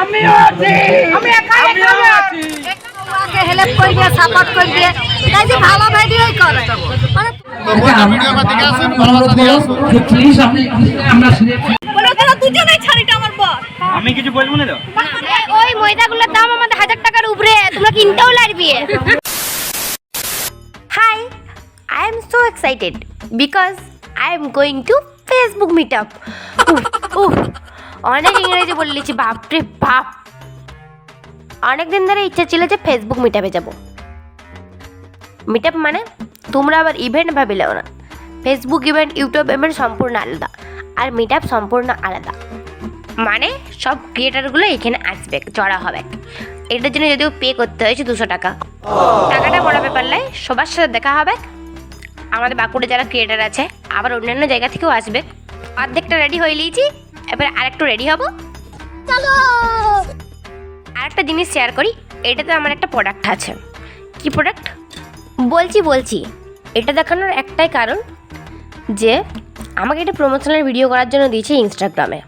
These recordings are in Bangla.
আমিও আছি। আমি আমিও আছি। ওকে হেল্প করে দিয়ে সাপোর্ট করে দিয়ে। তাই যে ভালো ভিডিওই করে। মানে প্লিজ আপনি আমরা শুনেছি বলো তোরা দুজনেই ছাড়িটা আমার বর। আমি কিছু বলব না তো? ওই ময়দাগুলোর দাম আমাদের হাজার টাকার উপরে তোমরা কিনতেও লাগবে। Hi I am so excited because I am going to Facebook meet up অনেক ইংরেজি বলে বললেছি বাপরে বাপ। অনেক দিন ধরে ইচ্ছা ছিল যে ফেসবুক মিট আপে যাব। মিট আপ মানে তোমরা আবার ইভেন্ট ভাবিলাও না। ফেসবুক ইভেন্ট ইউটিউব ইভেন্ট সম্পূর্ণ আলাদা আর মিট আপ সম্পূর্ণ আলাদা। মানে সব ক্রিয়েটারগুলো এখানে আসবে, জড়া হবে। এটার জন্য যদিও পে করতে হয়েছে দুশো টাকা। টাকাটা বড় ব্যাপার নয়, সবার সাথে দেখা হবে। আমাদের বাঁকুড়ে যারা ক্রিয়েটার আছে, আবার অন্যান্য জায়গা থেকেও আসবে। অর্ধেকটা রেডি হয়ে নিয়েছি এবার আরেকটু রেডি হব? চলো। আরেকটা জিনিস শেয়ার করি এটাতে আমার একটা প্রোডাক্ট আছে। কি প্রোডাক্ট বলছি বলছি। এটা দেখানোর একটাই কারণ যে আমাকে একটা প্রমোশনাল ভিডিও করার জন্য দিয়েছে ইনস্টাগ্রামে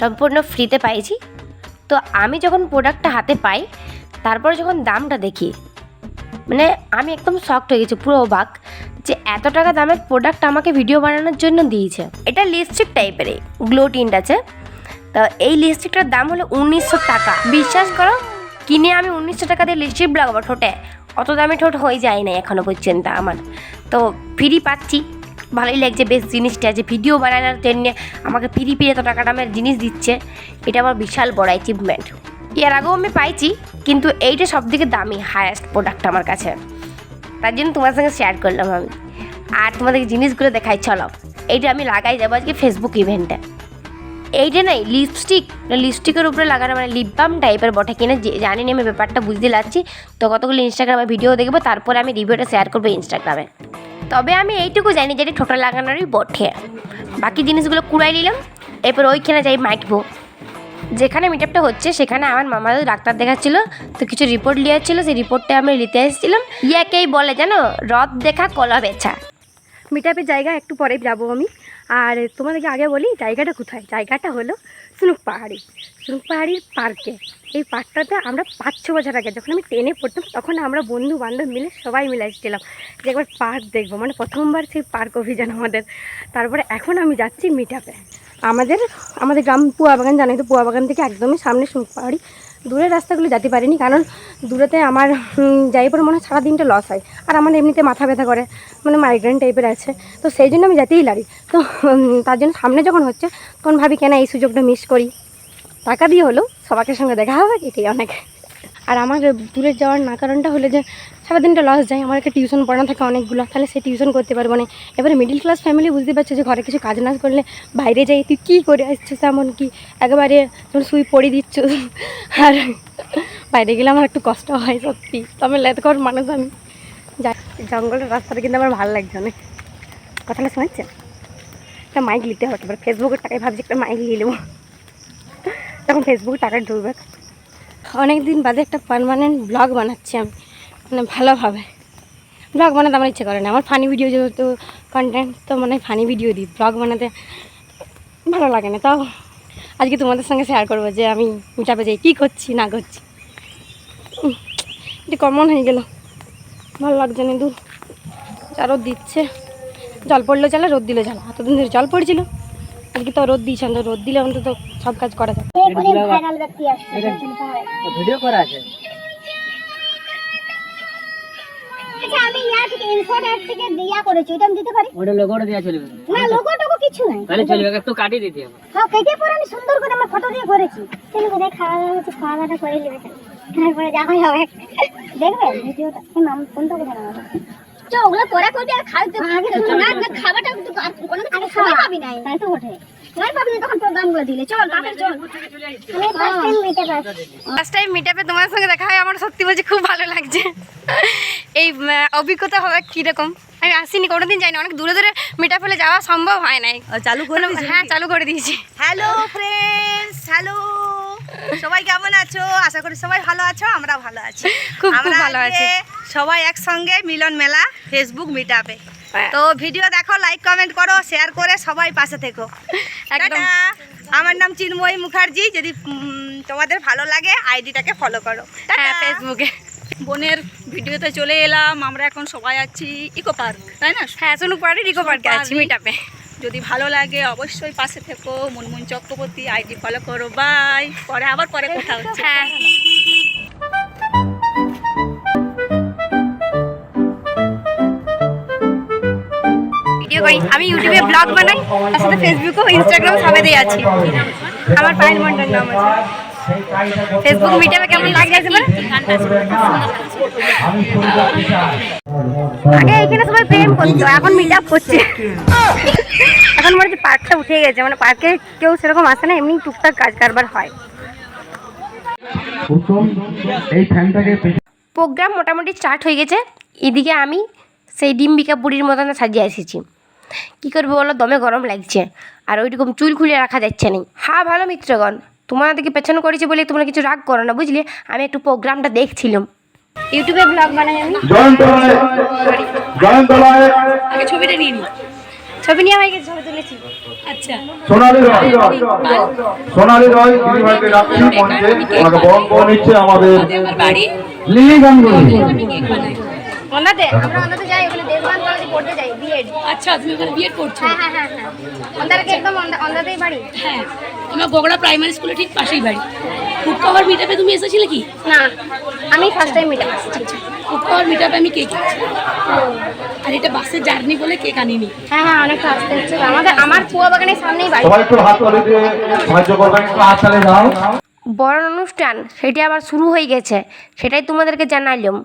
সম্পূর্ণ ফ্রিতে পাইছি। তো আমি যখন প্রোডাক্টটা হাতে পাই তারপরে যখন দামটা দেখি মানে আমি একদম শকড হয়ে গেছি পুরো অবাক। যে এত টাকা দামের প্রোডাক্ট আমাকে ভিডিও বানানোর জন্য দিয়েছে। এটা লিপস্টিক টাইপেরই গ্লো টিন্ট আছে। তো এই লিপস্টিকটার দাম হলো উনিশশো টাকা। বিশ্বাস করো, কিনে আমি উনিশশো টাকা দিয়ে লিপস্টিক লাগাবো ঠোঁটে। অত দামে ঠোঁট হয়ে যায় না এখনও পর্যন্ত আমার। তো ফ্রি পাচ্ছি। ভালোই লাগছে, বেশ জিনিসটা যে ভিডিও বানানোর জন্য আমাকে ফ্রি ফ্রি এত টাকা দামের জিনিস দিচ্ছে। এটা আমার বিশাল বড় অ্যাচিভমেন্ট এর আগেও আমি পাইছি, কিন্তু এইটা সব থেকে দামি হায়েস্ট প্রোডাক্ট আমার কাছে। তার জন্য তোমার সঙ্গে শেয়ার করলাম আমি। আর তোমাদের জিনিসগুলো দেখাই, চলো। এইটা আমি লাগাই যাব আজকে ফেসবুক ইভেন্টে এইটা নাই লিপস্টিক লিপস্টিকের উপরে লাগানো মানে লিপ বাম টাইপের বটে। কিনা জানি না আমি, ব্যাপারটা বুঝতে লাগছি তো কতগুলো ইনস্টাগ্রামে ভিডিও দেখব, তারপরে আমি রিভিউটা শেয়ার করব ইনস্টাগ্রামে তবে আমি এইটুকু জানি যে এটা ঠোঁটা লাগানোরই বটে। বাকি জিনিসগুলো কুড়াই নিলাম। এরপর ওইখানে যাই মাখবো। যেখানে মিটআপটা হচ্ছে, সেখানে আমার মামা ডাক্তার দেখাচ্ছিল, তো কিছু রিপোর্ট লিয়েছিল সেই রিপোর্টটা আমি নিতে এসেছিলাম। ইয়াকেই বলে জানো রথ দেখা, কলা বেচা। মিটাপের জায়গা একটু পরে যাব আমি। আর তোমাদেরকে আগে বলি, জায়গাটা কোথায়? জায়গাটা হলো সুনুক পাহাড়ি। সুনুক পাহাড়ির পার্কে। এই পার্কটাতে আমরা পাঁচ, ছ বছর আগে যখন আমি টেনে পড়তাম, তখন আমরা বন্ধু বান্ধব মিলে সবাই মিলে এসেছিলাম যে একবার পার্ক দেখব। মানে প্রথমবার সেই পার্ক অভিযান আমাদের। তারপরে এখন আমি যাচ্ছি মিটাপে আমাদের আমাদের গ্রাম পুয়া বাগান জানাই তো পুয়া বাগান থেকে একদমই সামনে পাহাড়ি দূরের রাস্তাগুলো যেতে পারিনি, কারণ দূরেতে আমার যাই পরে মনে হয় সারাদিনটা লস হয়। আর আমার এমনিতে মাথা ব্যথা করে মানে মাইগ্রেন টাইপের আছে। তো সেই জন্য আমি যেতেই লারি তো তার জন্য সামনে যখন হচ্ছে, তখন ভাবি, কেন এই সুযোগটা মিস করি? টাকা দিয়ে হলো, সবাইকে সঙ্গে দেখা হবে, এটাই অনেক। আর আমার দূরে যাওয়ার না কারণটা হলো যে সারাদিনটা লস যায়, আমার একটা টিউশন পড়ানো থাকে অনেকগুলো, তাহলে সে টিউশন করতে পারব না। এবারে মিডিল ক্লাস ফ্যামিলি বুঝতে পারছে যে ঘরে কিছু কাজ না করলে বাইরে যাই, তুই কী করে আসছিস এমন কি? একেবারে তোর শুই পড়ে দিচ্ছ। আর বাইরে গেলে আমার একটু কষ্ট হয় সত্যি। তবে লেতকর মানুষ আমি যাই। জঙ্গলের রাস্তাটা কিন্তু আমার ভালো লাগছে অনেক। কথাটা শোনাচ্ছে? একটা মাইক নিতে হবে এবার ফেসবুকের টাকায় ভাবছি একটা মাইক নিয়ে নেব। তখন ফেসবুকে টাকা ঢুকবে। অনেক দিন বাদে একটা পারমানেন্ট ব্লগ বানাচ্ছি আমি। মানে ভালোভাবে। ব্লগ বানাতে আমার ইচ্ছে করে না। আমার ফানি ভিডিও যেহেতু কন্টেন্ট তো মানে ফানি ভিডিও দিই। ব্লগ বানাতে ভালো লাগে না। তাও আজকে তোমাদের সঙ্গে শেয়ার করব যে আমি মিটাপে যাই কী করছি, না করছি। এটা কমন হয়ে গেল। ভালো লাগছে না দূর। যা রোদ দিচ্ছে। জল পড়লেও চলে, রোদ দিলেও চলে। এতদিন ধরে জল পড়ছিল। আজকে তো রোদ দিয়েছেন তো রোদ দিলে অন্তত সব কাজ করা যায় ভিডিও করা আছে। আমি থেকে ইনফোট অ্যাপ থেকে দিয়া করেছি ওটা আমি দিতে পারি? ওটা লোগোটা দেওয়া চলবে না লোগো কিছু নাই। তাহলে চলবে একটু কাটিয়ে দিতে হবে। হ্যাঁ কেটে পরে আমি সুন্দর করে আমার ফটো দিয়ে করেছি তুমি কোথায় খাওয়া দাওয়া হচ্ছে খাওয়া দাওয়াটা করে নেবে। তারপরে যা হয় হবে। দেখবে? ভিডিওটা এই কোথায় ওগুলো করবি আর না খাবারটা কোনো আগে পাবি নাই। তাই তো মিট তোমার সঙ্গে দেখা হয় আমার সত্যি বলছি খুব ভালো লাগছে। এই অভিজ্ঞতা হবে কীরকম? আমি আসিনি কোনোদিন যাইনি। অনেক দূরে দূরে মিট হলে যাওয়া সম্ভব হয় নাই। চালু করে হ্যাঁ চালু করে দিয়েছি। হ্যালো ফ্রেন্ডস হ্যালো সবাই কেমন আছো? আশা করি সবাই ভালো আছো আমরা ভালো আছি। খুব, ভালো আছি। সবাই একসঙ্গে মিলন মেলা ফেসবুক মিটআপে হ্যাঁ। তো ভিডিও দেখো লাইক কমেন্ট করো শেয়ার করে সবাই পাশে থেকো। একদম। আমার নাম চিন্ময়ী মুখার্জি যদি তোমাদের ভালো লাগে আইডিটাকে ফলো করো। হ্যাঁ ফেসবুকে বোনের ভিডিওতে চলে এলাম আমরা এখন সবাই আছি ইকো পার্ক তাই না? হ্যাঁ সুনুক পাহাড়ি রিকো পার্কে আছি। মিটাপে যদি ভালো লাগে অবশ্যই পাশে থেকো মুনমুন চক্রবর্তী আইডি ফলো করো বাই। পরে আবার পরে কথা হচ্ছে। হ্যাঁ। ভিডিও করি। আমি ইউটিউবে ব্লগ বানাই তার সাথে ফেসবুকও ইনস্টাগ্রাম সবেতেই আছি। আমার পায়েল মন্ডল নাম আছে। ফেসবুক মিটাপে কেমন লাগে আছে বলে আগে এখানে সবাই প্রেম করতো এখন মিট আপ করছে এখন মনে হচ্ছে পার্কটা উঠে গেছে মানে পার্কে কেউ সেরকম আসে না এমনি টুকটাক কাজ কারবার হয়। প্রোগ্রাম মোটামুটি স্টার্ট হয়ে গেছে। এদিকে আমি সেই ডিম্বিকা বুড়ির মতন সাজিয়ে এসেছি। কী করব বলো? দমে গরম লাগছে। আর ওইরকম চুল খুলে রাখা যাচ্ছে না হা ভালো মিত্রগণ। তোমাদেরকে পেছনে করেছি বলে তোমরা কিছু রাগ করো না বুঝলে? আমি একটু প্রোগ্রামটা দেখছিলাম। ইউটিউবে ব্লগ বানাই আমি। আগে ছবিটা নিয়ে নি। ছবি নিয়ে গেছে ছবি তুলেছি। আচ্ছা। সোনালী রয়। সোনালী রয় দিদিভাইকে ডাকছি মঞ্চে। ওনাকে বরণ করে নিচ্ছে আমাদের বাড়ি। লিলি গাঙ্গুলি। আমরা অন্দাতে যাই ওখানে দেশবান কলেজে পড়তে যাই বিএড আচ্ছা তুমি ওখানে বিএড করছ হ্যাঁ হ্যাঁ হ্যাঁ হ্যাঁ। একদম বাড়ি? হ্যাঁ। আমার বগড়া প্রাইমারি স্কুলে ঠিক পাশেই বাড়ি। ফুড কভার মিটাপে তুমি এসেছিলে কি? না আমি ফার্স্ট টাইম মিটে আসছি ফুড কভার মিটাপে আমি কেক আর এটা বাসের জার্নি বলে কেক আনিনি। হ্যাঁ হ্যাঁ অনেকটা আসতে হচ্ছে আমাদের আমার কুয়া বাগানের সামনেই বাড়ি। সবাই একটু হাত তালি দিয়ে সাহায্য করবেন একটু হাত তালি দাও। বরণ অনুষ্ঠান সেটি আবার শুরু হয়ে গেছে। সেটাই তোমাদেরকে জানাইলাম।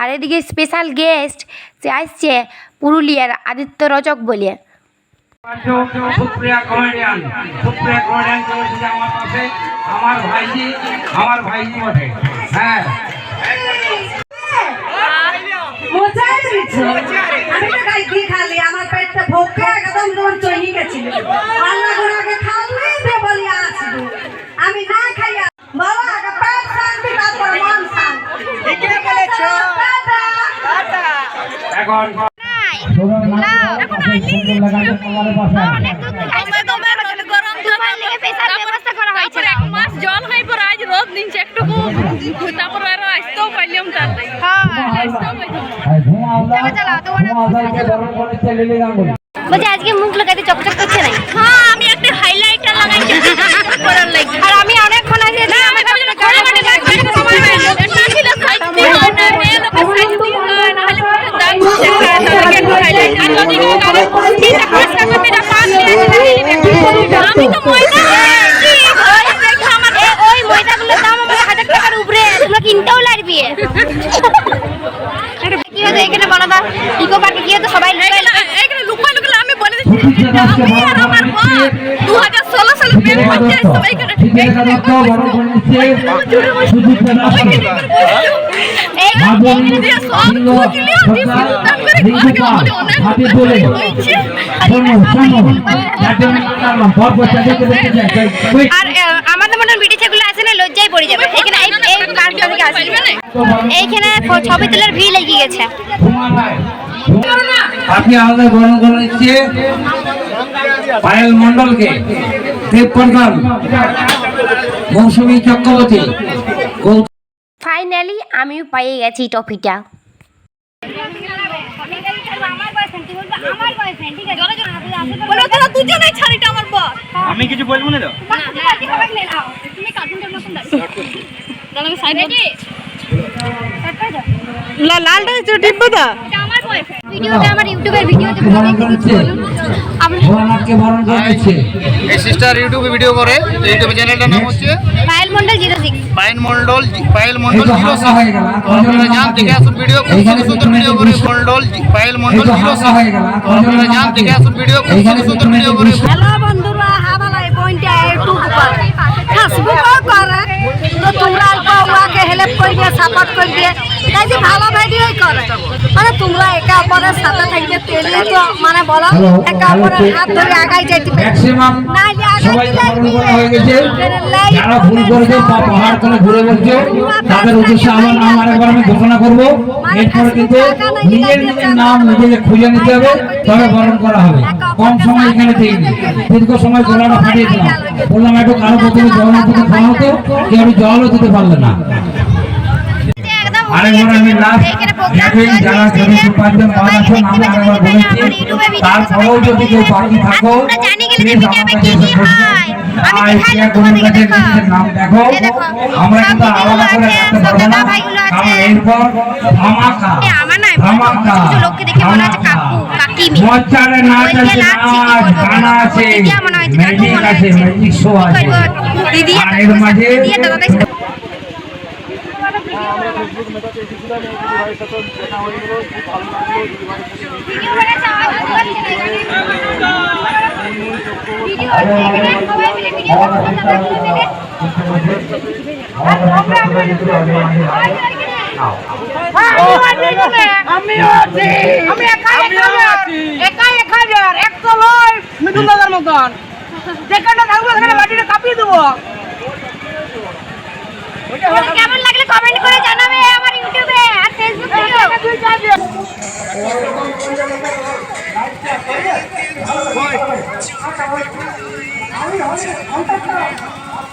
আর এদিকে স্পেশাল গেস্ট সে আসছে পুরুলিয়ার আদিত্য রজক বলে সুপ্রিয়া কমেডিয়ান সুপ্রিয়া কমেডিয়ান চলেছে আমার পাশে আমার ভাইজি আমার ভাইজি বটে। হ্যাঁ। আমার পেটটা একদম তোমার গেছিল। আল্লাহ দে। আসব আমি না খাইয়া বাবা আগে পেট শান্তি তারপর মন শান্তি। ঠিকই বলেছ টাটা এখন মাস জল হয়ে পর আজ রোদ দিনছে একটুকু তারপর আর আসতেও পাইলাম তার বলছি আজকে মুখ লাগাইতে চকচক করছে নাই হ্যাঁ আমি একটা হাইলাইটার লাগাইছি করার লাগি আর আমি অনেকক্ষণ আগে আমাদের মতন বিটি ছেগুলো আছে না লজ্জায় পড়ে যাবে এখানে এইখানে ছবি তোলার ভিড় লেগে গেছে। আপনি আমাদের বরণ করে নিচ্ছে। পায়েল মন্ডলকে দেব প্রধান মৌসুমী চক্রবর্তী ফাইনালি আমিও পেয়ে গেছি টপিটা আমি কিছু বলব না তো? লালটা টিপবো দা ভিডিওতে আমার ইউটিউবের ভিডিওতে করেছে ভোলানাথকে বরণ করে নিচ্ছে এই সিস্টার ইউটিউবে ভিডিও করে ইউটিউব চ্যানেলটার নাম হচ্ছে পায়েল মন্ডল জিরো সিক্স পায়েল মন্ডল পায়েল মন্ডল তো জিরো হালকা হয়ে গেল আর আপনারা যান দেখে আসুন ভিডিও খুব সুন্দর সুন্দর ভিডিও করে মন্ডল পায়েল মন্ডল জিরো আপনারা যান দেখে আসুন ভিডিও খুব সুন্দর সুন্দর ভিডিও করে। হ্যালো বন্ধুরা হাবালা পয়েন্টে ইউটিউব করে করে তোমরা অল্প ওয়াকে হেল্প করবে সাপোর্ট করবে তাই যে ভালো ভিডিওই করে। মানে তোমরা একে অপরের সাথে থাকবে তেলে তো মানে বলো একে অপরের হাত ধরে আগাই যাইতে পারবে ম্যাক্সিমাম না যে আগাই সবাই করা হয়ে গেছে। যারা ভুল করেছে বা পাহাড় করে ঘুরে বলছে তাদের উদ্দেশ্যে আমার নাম আরেকবার আমি ঘোষণা করব। এরপরে কিন্তু নিজের নিজের নাম নিজেকে খুঁজে নিতে হবে তবে বরণ করা হবে। কম সময় এখানে থেকে দীর্ঘ সময় গলাটা ফাটিয়েছিলাম। বললাম একটু কারও প্রথমে জল মতো খাওয়া হতো কেউ আমি জলও দিতে পারলে না। আরেকবার আমি লাস্ট যারা যদি পাঁচজন সবাই আছেন আমি আরেকবার বলেছি আমার YouTube এ তারপরেও যদি কেউ বাকি থাকো প্লিজ আমার কাছে এসে আর দেখাই শেয়ার কাছে নাম দেখো। আমরা কিন্তু আলাদা করে রাখতে পারব না। কারণ এরপর ধামাকা ধামাকা কিছু লোককে দেখে মনে হচ্ছে কাকু, কাকিমি। মচ্চারে নাচ ওই যে আছে নাচছি, কি নাচ করব গানা বলো? আছে দিদিয়া মনে হচ্ছে, কাকু ম্যাজিক মনে আছে হচ্ছে। ম্যাজিক শো কি আছে করব? দিদিয়া আর এর মাঝে দিদিয়া দাদাদের সাথে আমি আছি আমি একাই একাই এক হাজার একশো নয় মিঠুন দাদার মতন যেখানে থাকব সেখানে মাটিটা কাঁপিয়ে দেবো কেমন লাগলে কমেন্ট করে জানাবে আমার ইউটিউবে আর ফেসবুকে আমি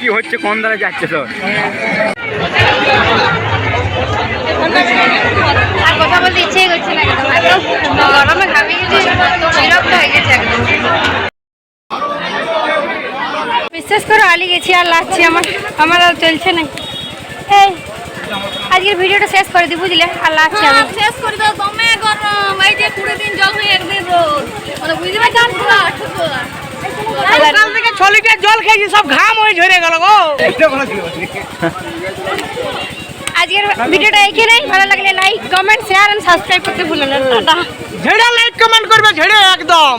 কি হচ্ছে কোন দ্বারা যাচ্ছে তো আর কথা বলতে ইচ্ছেই করছে না গরমে ঘামে গেছি হয়ে বিশ্বাস করে আলি গেছি আর লাগছে আমার আমার আর চলছে না। এই আজকের ভিডিওটা শেষ করে দিই বুঝলে? আর লাগছে আমি শেষ করে দাও দমে গরম। এই যে কুড়ি দিন জল হয়ে একদিন রোদ। মানে বুঝতে পারছেন? পুরো ছোট সকাল থেকে ছ লিটার জল খেয়েছি সব ঘাম হয়ে ঝরে গেল গো। আজকের ভিডিওটা এইখানেই ভালো লাগলে like comment share and subscribe করতে ভুলো না। টাটা। ঝেড়ে লাইক কমেন্ট করবে ঝেড়ে একদম।